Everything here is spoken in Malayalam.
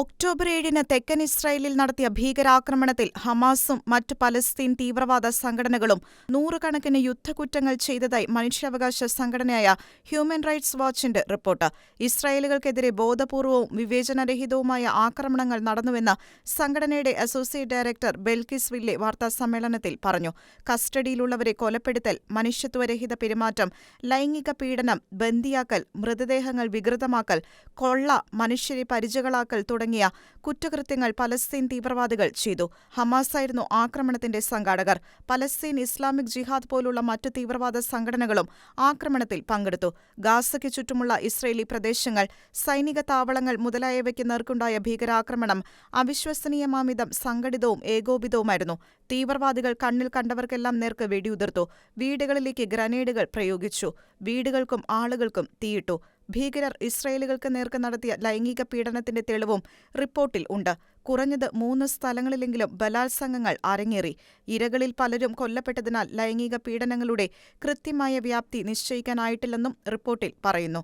ഒക്ടോബർ ഏഴിന് തെക്കൻ ഇസ്രായേലിൽ നടത്തിയ ഭീകരാക്രമണത്തിൽ ഹമാസും മറ്റ് പലസ്തീൻ തീവ്രവാദ സംഘടനകളും നൂറുകണക്കിന് യുദ്ധക്കുറ്റങ്ങൾ ചെയ്തതായി മനുഷ്യാവകാശ സംഘടനയായ ഹ്യൂമൻ റൈറ്റ്സ് വാച്ചിന്റെ റിപ്പോർട്ട്. ഇസ്രായേലുകൾക്കെതിരെ ബോധപൂർവവും വിവേചനരഹിതവുമായ ആക്രമണങ്ങൾ നടന്നുവെന്ന് സംഘടനയുടെ അസോസിയേറ്റ് ഡയറക്ടർ ബെൽക്കിസ് വില്ലെ വാർത്താസമ്മേളനത്തിൽ പറഞ്ഞു. കസ്റ്റഡിയിലുള്ളവരെ കൊലപ്പെടുത്തൽ മനുഷ്യത്വരഹിത പെരുമാറ്റം ലൈംഗിക പീഡനം ബന്ദിയാക്കൽ മൃതദേഹങ്ങൾ വികൃതമാക്കൽ കൊള്ള മനുഷ്യരെ പരിചകളാക്കൽ തുടങ്ങിയ കുറ്റകൃത്യങ്ങൾ പലസ്തീൻ തീവ്രവാദികൾ ചെയ്തു. ഹമാസായിരുന്നു ആക്രമണത്തിന്റെ സംഘാടകർ. പലസ്തീൻ ഇസ്ലാമിക് ജിഹാദ് പോലുള്ള മറ്റു തീവ്രവാദ സംഘടനകളും ആക്രമണത്തിൽ പങ്കെടുത്തു. ഗാസയ്ക്ക് ചുറ്റുമുള്ള ഇസ്രയേലി പ്രദേശങ്ങൾ സൈനിക താവളങ്ങൾ മുതലായവയ്ക്ക് നേർക്കുണ്ടായ ഭീകരാക്രമണം അവിശ്വസനീയമാമിതം സംഘടിതവും ഏകോപിതവുമായിരുന്നു. തീവ്രവാദികൾ കണ്ണിൽ കണ്ടവർക്കെല്ലാം നേർക്ക് വെടിയുതിർത്തു. വീടുകളിലേക്ക് ഗ്രനേഡുകൾ പ്രയോഗിച്ചു. വീടുകൾക്കും ആളുകൾക്കും തീയിട്ടു. ഭീകരർ ഇസ്രയേലുകൾക്ക് നേർക്ക് നടത്തിയ ലൈംഗിക പീഡനത്തിന്റെ തെളിവും റിപ്പോർട്ടിൽ ഉണ്ട്. കുറഞ്ഞത് മൂന്ന് സ്ഥലങ്ങളിലെങ്കിലും ബലാത്സംഗങ്ങൾ അരങ്ങേറി. ഇരകളിൽ പലരും കൊല്ലപ്പെട്ടതിനാൽ ലൈംഗിക പീഡനങ്ങളുടെ കൃത്യമായ വ്യാപ്തി നിശ്ചയിക്കാനായിട്ടില്ലെന്നും റിപ്പോർട്ടിൽ പറയുന്നു.